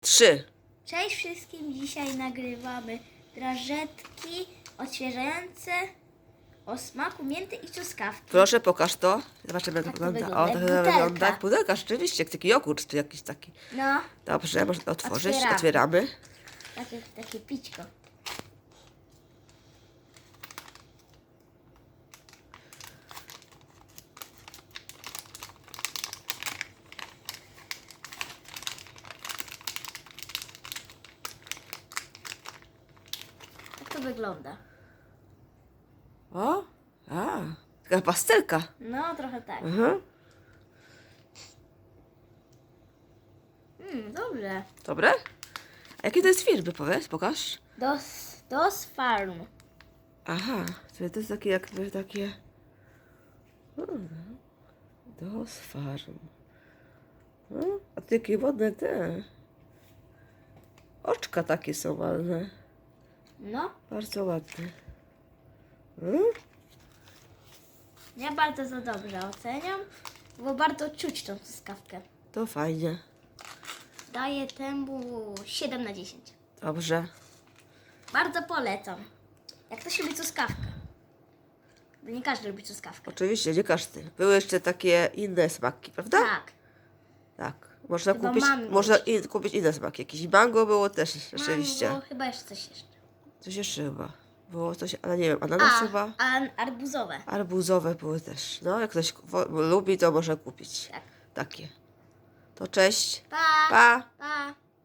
Trzy. Cześć wszystkim, dzisiaj nagrywamy drażetki odświeżające o smaku mięty i truskawki. Proszę, pokaż to. Zobaczymy, jak to Jak to wygląda. wygląda? O, to Jak chyba butelka. wygląda pudelka, rzeczywiście, jak taki jogurt, czy jakiś taki. No, Dobrze, można otworzyć. Otwieramy. Otwieramy. takie, takie pićko. To wygląda? O, a, taka pastelka. No, trochę tak. Mhm. Mm, dobrze. Dobre? A jakie to jest firmy, powiedz, pokaż. Dos, dos Farm. Aha, to to jest takie jakby takie... Hmm, Dos farm. Hmm, a takie ładne te... Oczka takie są ładne. No, Bardzo ładne. Hmm? ja bardzo za dobrze oceniam, bo bardzo czuć tą truskawkę. To fajnie. Daję temu 7 na 10. Dobrze. Bardzo polecam. Jak ktoś lubi truskawkę. Bo nie każdy lubi truskawkę. Oczywiście, nie każdy. Były jeszcze takie inne smaki, prawda? Tak. Tak. Można Chyba kupić, mango. można in, kupić inne smaki. Jakieś mango było też rzeczywiście. Mango, chyba jeszcze coś jeszcze. Coś jeszcze chyba. Było coś, ale nie wiem, ananas A, chyba. a arbuzowe. Arbuzowe były też. No, jak ktoś wo- lubi, to może kupić Tak. takie. To cześć. Pa! Pa! pa.